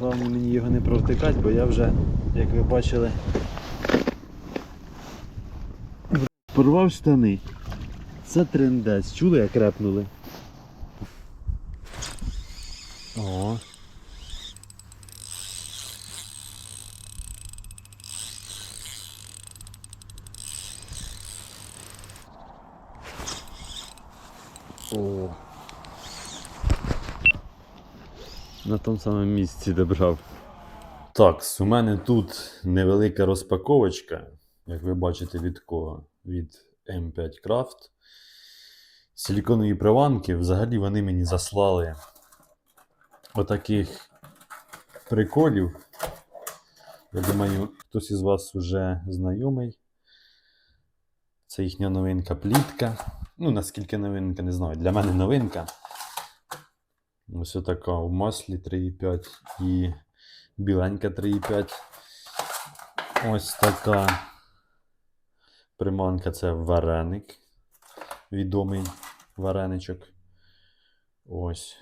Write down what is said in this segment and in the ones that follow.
Головне мені його не провтикати, бо я вже, як ви бачили, порвав штани. Це трендець. Чули, як репнули? О. О. На тому самому місці добрав. Так, у мене тут невелика розпаковочка, як ви бачите, від кого? Від M5 Craft. Силіконові приванки. Взагалі вони мені заслали отаких приколів. Я думаю, хтось із вас вже знайомий. Це їхня новинка плітка. Ну, наскільки новинка, не знаю. Для мене новинка. Ось така у маслі 3,5 і біленька 3,5. Ось така приманка це вареник. Відомий вареничок. Ось.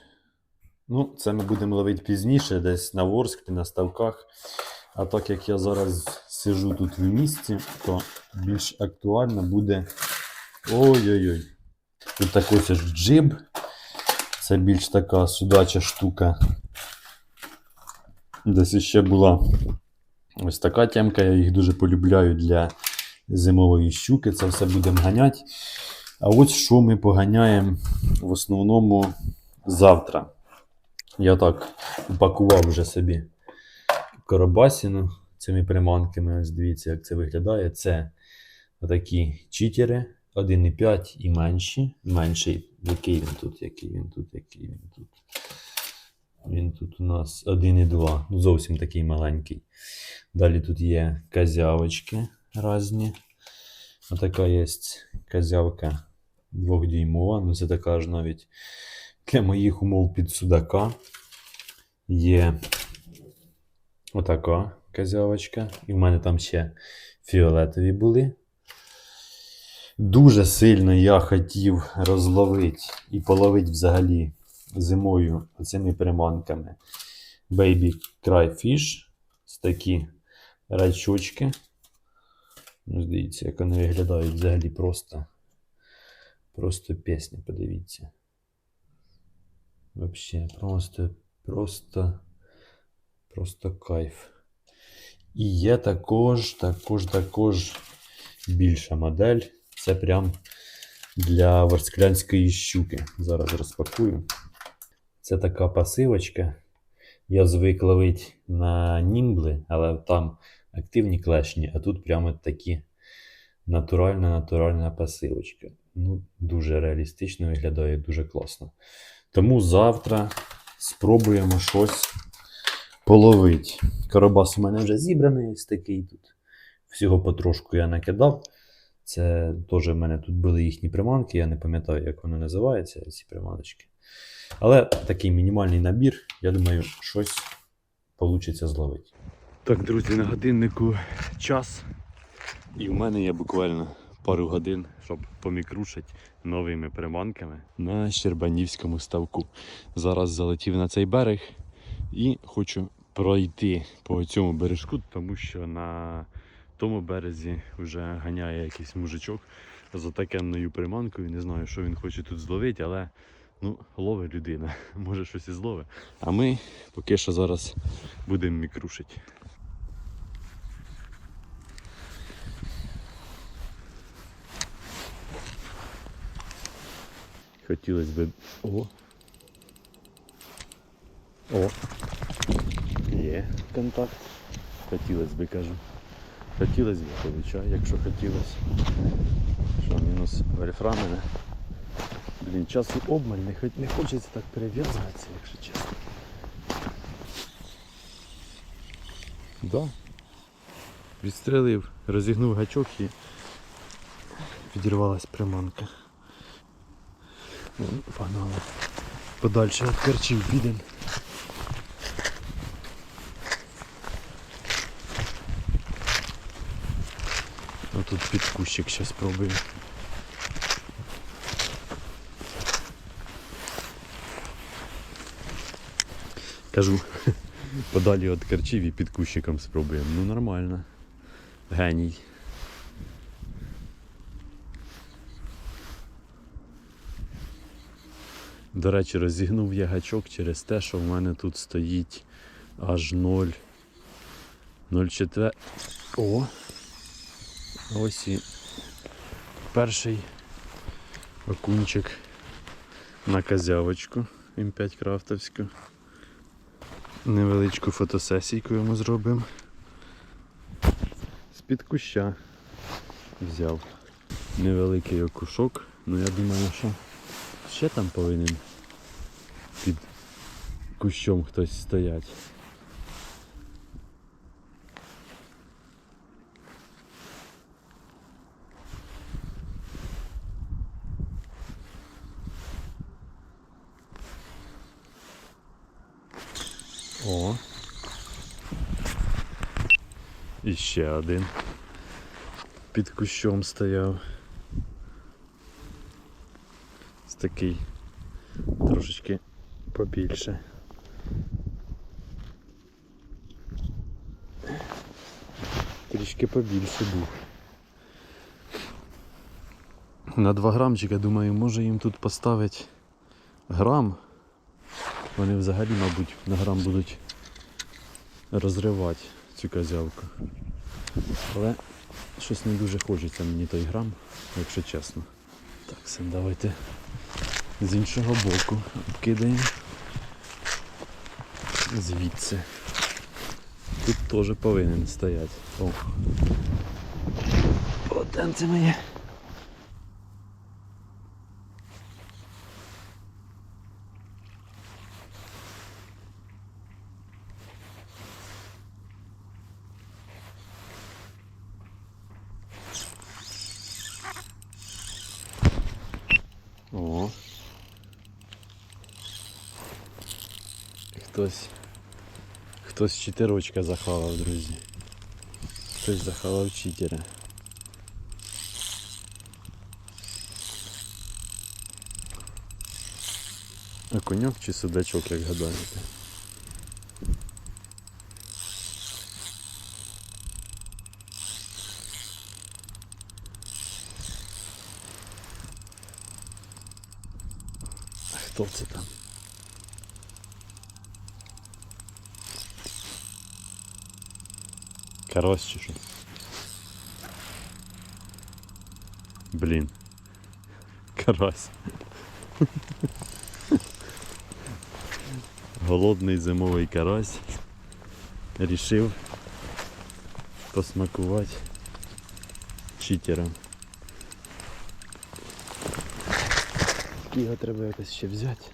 Ну, це ми будемо ловити пізніше, десь на Ворсклі, на ставках. А так як я зараз сижу тут в місті, то більш актуально буде. Ой-ой-ой. Тут такий ось джиб. Це більш така судача штука. Десь ще була ось така темка, я їх дуже полюбляю для зимової щуки. Це все будемо ганяти. А ось що ми поганяємо в основному завтра. Я так упакував вже собі коробасіну цими приманками. Ось дивіться, як це виглядає. Це такі читери 1,5 і менші. Менший, який він тут, який він тут, який він тут. Він тут у нас 1,2. Ну, зовсім такий маленький. Далі тут є козявочки різні. Отака є козявка двохдюймова. Ну, це така ж навіть для моїх умов під судака. Є отака козявочка. І в мене там ще фіолетові були. Дуже сильно я хотів розловити і половити взагалі зимою цими приманками Baby Cry Fish. Ось такі рачочки. Ну, Дивіться, як вони виглядають взагалі просто. Просто пісня, подивіться. Вообще, просто, просто, просто кайф. І є також, також, також більша модель. Це прям для ворсклянської щуки. Зараз розпакую. Це така пасивочка. Я звик ловити на німбли, але там активні клешні, а тут прямо такі натуральна натуральна пасивочка. Ну, Дуже реалістично виглядає, дуже класно. Тому завтра спробуємо щось половити. Коробас у мене вже зібраний ось такий тут. Всього потрошку я накидав. Це теж в мене тут були їхні приманки, я не пам'ятаю, як вони називаються, ці приманочки. Але такий мінімальний набір, я думаю, щось вийде зловити. Так, друзі, на годиннику час. І в мене є буквально пару годин, щоб помікрушити новими приманками на Щербанівському ставку. Зараз залетів на цей берег і хочу пройти по цьому бережку, тому що на тому березі вже ганяє якийсь мужичок з отакенною приманкою. Не знаю, що він хоче тут зловити, але ну, ловить людина. Може щось і зловить. А ми поки що зараз будемо мікрушити. Хотілося б. О! О! Є контакт. Хотілося б, кажу. Хотілося б, получай, якщо хотілося. Що, мінус вольфрамена. Блін, часу обмаль, не, хоч- не хочеться так перев'язуватися, якщо чесно. Да. Відстрелив, розігнув гачок і підірвалась приманка. Ну, Погнали. Подальше від керчів підемо. А тут кущик зараз спробую. Кажу, подалі від керчів і під кущиком спробуємо. Ну нормально. Геній. До речі, розігнув я гачок через те, що в мене тут стоїть аж 0. 0,4. О! Ось і перший окунчик на козявочку М5 крафтовську. Невеличку фотосесійку йому зробимо. З-під куща взяв невеликий окушок, ну я думаю, що ще там повинен під кущом хтось стоять. О. І ще один під кущом стояв. Такий трошечки побільше. Трішки побільше був. На 2 грамчика, думаю, може їм тут поставити грам. Вони взагалі, мабуть, на грам будуть розривати цю козявку. Але щось не дуже хочеться мені той грам, якщо чесно. Так, все, давайте з іншого боку обкидаємо. Звідси. Тут теж повинен стояти. О. О, моє. Хтось. Хтось читерочка захавав, друзі. Хтось захавав читера. А коньок чи судачок, як гадаєте? Хто це там? Карась чи що? Блін. Карась. Голодний зимовий карась. Рішив посмакувати читером. Його треба якось ще взяти.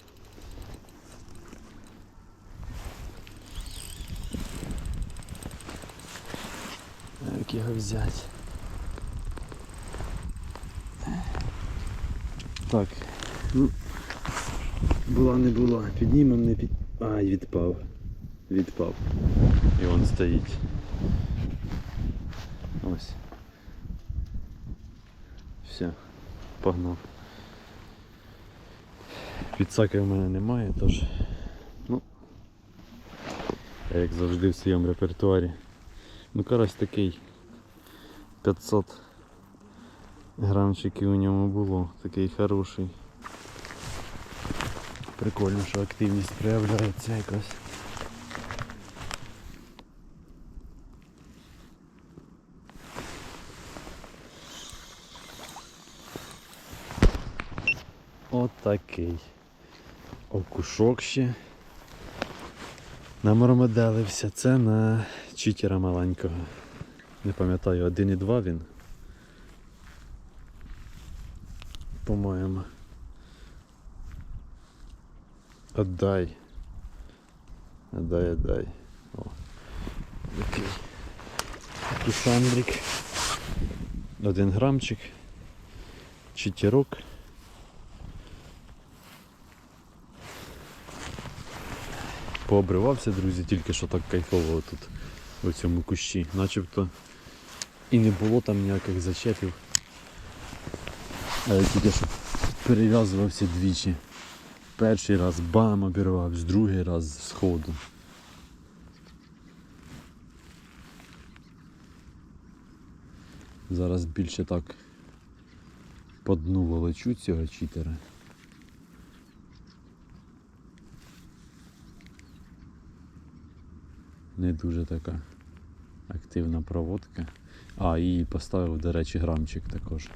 А Як його взяти? Так. Ну, була не була. Піднімем не під. Ай, відпав. Відпав. І він стоїть. Ось. Все. Погнав. Підсаки в мене немає, тож. Ну. Як завжди в своєму репертуарі. Ну карась такий 500 грамчиків у ньому було, такий хороший. Прикольно, що активність проявляється якась. Отакий. Окушок ще. Намармоделився. Це на читера маленького. Не пам'ятаю, 1,2 він. По-моєму. Отдай. Отдай, отдай. О. Такий. Кушандрик. Один грамчик. Читерок. Пообривався, друзі, тільки що так кайфово тут у цьому кущі. Начебто і не було там ніяких зачепів. А я тільки що перев'язувався двічі. Перший раз бам обірвав, другий раз з ходу. Зараз більше так по дну волочу цього читера. Не дуже така активна проводка. А, і поставив, до речі, грамчик також.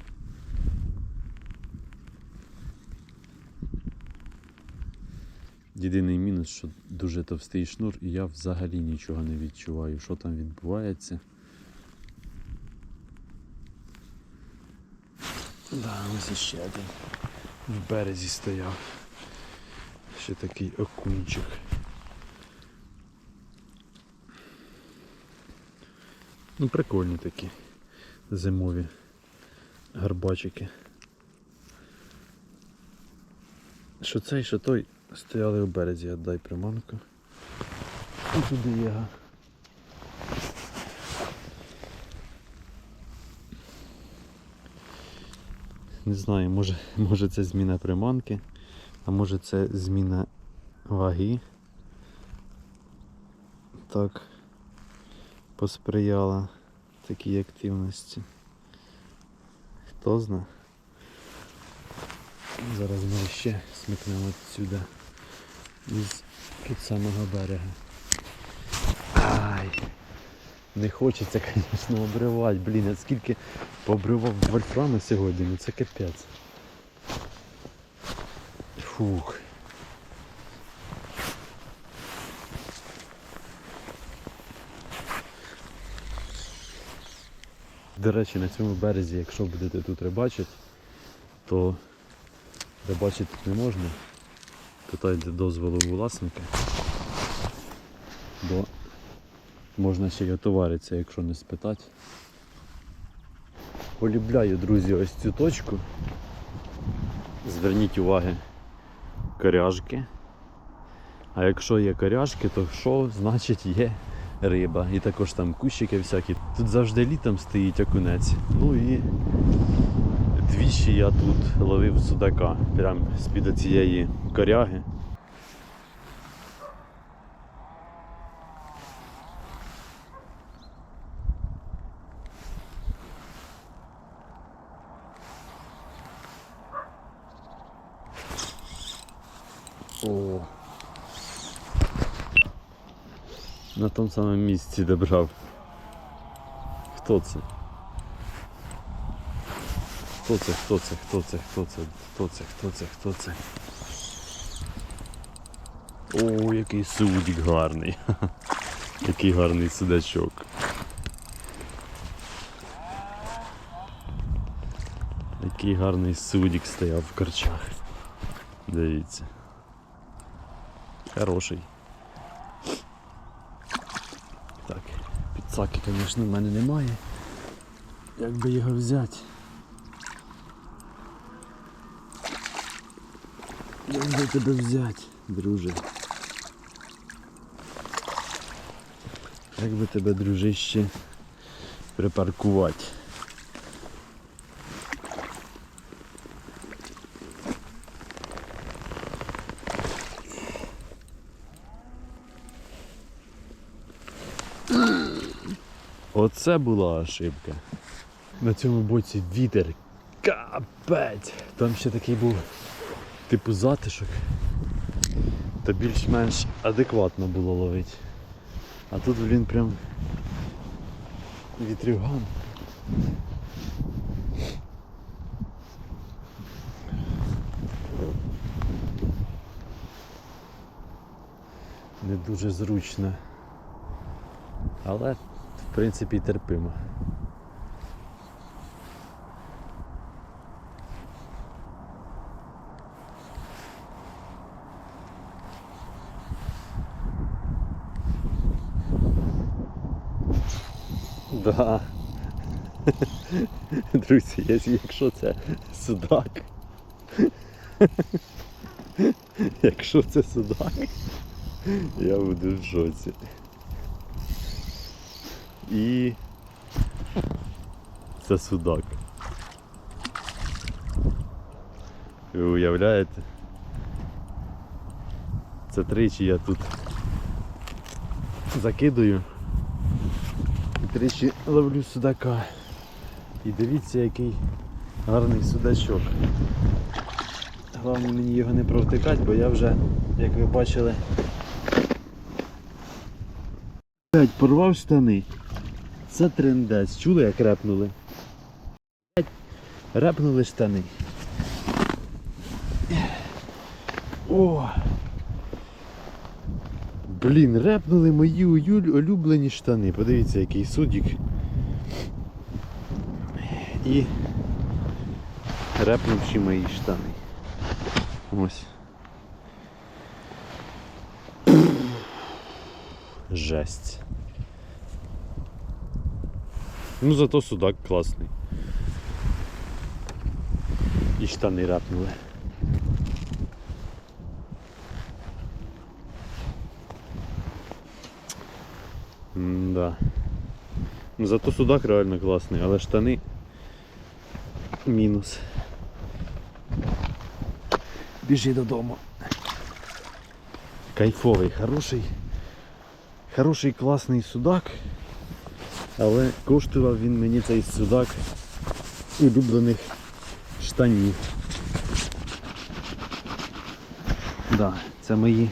Єдиний мінус, що дуже товстий шнур, і я взагалі нічого не відчуваю, що там відбувається. Да, ось іще один. В березі стояв. Ще такий окунчик. Ну, прикольні такі зимові гарбачики. Що цей, що той стояли у березі, віддай приманку. І туди я. Не знаю, може, може це зміна приманки, а може це зміна ваги. Так посприяла такій активності. Хто зна? Зараз ми ще смикнемо сюди із самого берега. Ай! Не хочеться, звісно, обривати, блін, я скільки пообривав вольфрами сьогодні, ну це капець. Фух. До речі, на цьому березі, якщо будете тут рибачити, то рибачити тут не можна. Питайте дозволу власника. Бо можна ще й отоваритися, якщо не спитати. Полюбляю, друзі, ось цю точку. Зверніть уваги коряжки. А якщо є коряжки, то що значить є риба. І також там кущики всякі. Тут завжди літом стоїть окунець. Ну і двічі я тут ловив судака. прямо з-під цієї коряги. Тому самому місці де брав. Хто це? Хто це, хто це, хто це, хто це, хто це, хто це, хто це? О, який судик гарний. Який гарний судачок. Який гарний судик стояв в корчах. Дивіться. Хороший. Так, підсаки, звісно, в мене немає. Як би його взяти? Як би тебе взяти, друже? Як би тебе, дружище, припаркувати? Оце була ошибка. На цьому боці вітер. Капець! Там ще такий був типу затишок. Та більш-менш адекватно було ловити. А тут, блін, прям вітрюган. Не дуже зручно. Але принципі терпимо. Да. Друзі, якщо- це судак. Якщо це судак, я буду в шоці. І це судак. Ви уявляєте? Це тричі я тут закидую. І тричі ловлю судака. І дивіться, який гарний судачок. Головне мені його не провтикати, бо я вже, як ви бачили, Блять, порвав штани. Це трендець. Чули, як репнули? Репнули штани. О! Блін, репнули мої улюблені штани. Подивіться, який судік. І репнувші мої штани. Ось. Жесть. Ну зато судак класний. І штани рапнули. Да. Ну зато судак реально класний, але штани мінус. Біжи додому. Кайфовий, хороший. Хороший класний судак. Але коштував він мені цей судак улюблених штанів. Да, це мої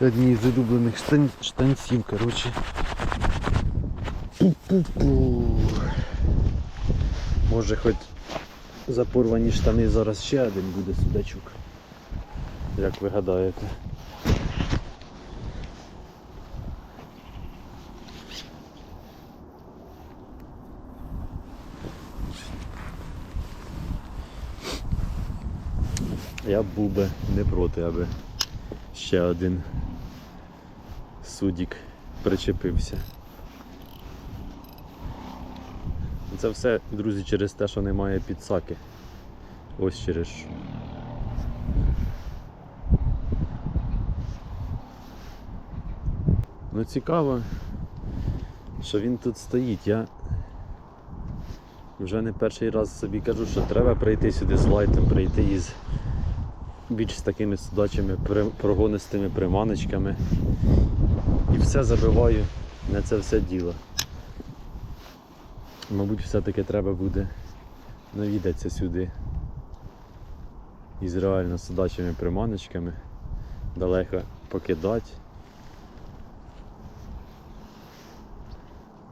одні з улюблених штан... штанців, коротше. Пу-пу-пу. Може хоч за порвані штани зараз ще один буде судачок. Як ви гадаєте? Я б був би не проти, аби ще один судік причепився. Це все, друзі, через те, що немає підсаки. Ось через. Ну цікаво, що він тут стоїть. Я вже не перший раз собі кажу, що треба прийти сюди з лайтом, прийти із більш з такими судачими прогонистими приманочками. І все забиваю на це все діло. Мабуть, все-таки треба буде навідатися сюди із реально судачими приманочками, далеко покидати.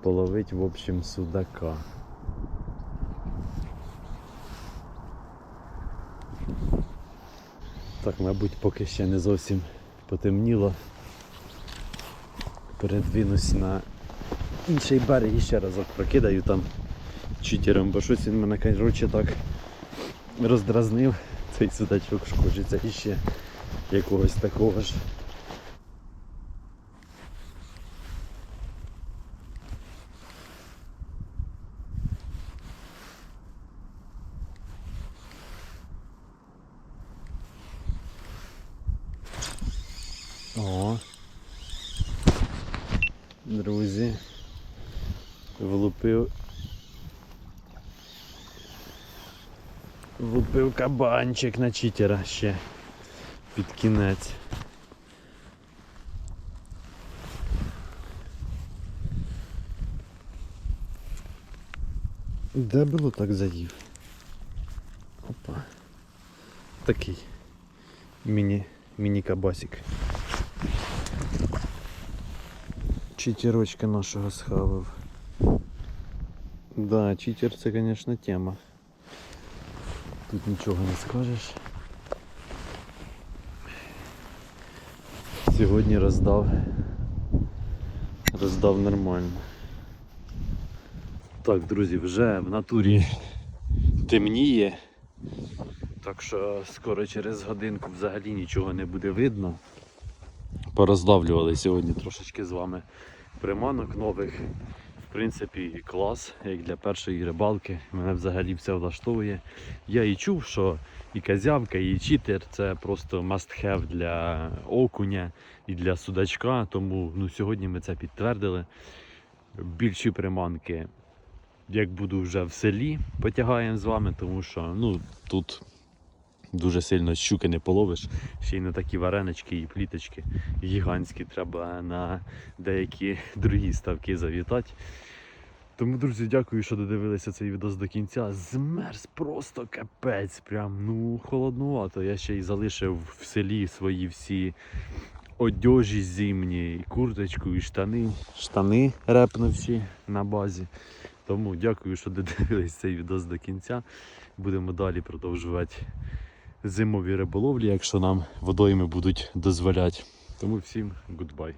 Половить, в общем, судака. Так, мабуть, поки ще не зовсім потемніло. Передвинусь на інший берег і ще разок прокидаю там читером, бо щось він мене коротше так роздразнив цей судачок, шкоджиться ще якогось такого ж. Влупив кабанчик на читера ще під кінець. Де було так заїв? Опа. Такий міні, міні-кабасик. Читерочка нашого схавав. Да, читер це, звісно, тема. Тут нічого не скажеш. Сьогодні роздав. Роздав нормально. Так, друзі, вже в натурі темніє. Так що скоро через годинку взагалі нічого не буде видно. Пороздавлювали сьогодні трошечки з вами приманок нових. Принципі, клас, як для першої рибалки. Мене взагалі все влаштовує. Я і чув, що і казявка, і читер це просто must have для окуня і для судачка. Тому ну, сьогодні ми це підтвердили. Більші приманки, як буду вже в селі, потягаємо з вами, тому що ну, тут дуже сильно щуки не половиш. Ще й на такі варенички і пліточки гігантські треба на деякі другі ставки завітати. Тому, друзі, дякую, що додивилися цей відос до кінця. Змерз просто капець. Прям ну холоднувато. Я ще й залишив в селі свої всі одежі зимні, і курточку, і штани. Штани репнувші на базі. Тому дякую, що додивились цей відос до кінця. Будемо далі продовжувати зимові риболовлі, якщо нам водойми будуть дозволяти. Тому всім гудбай.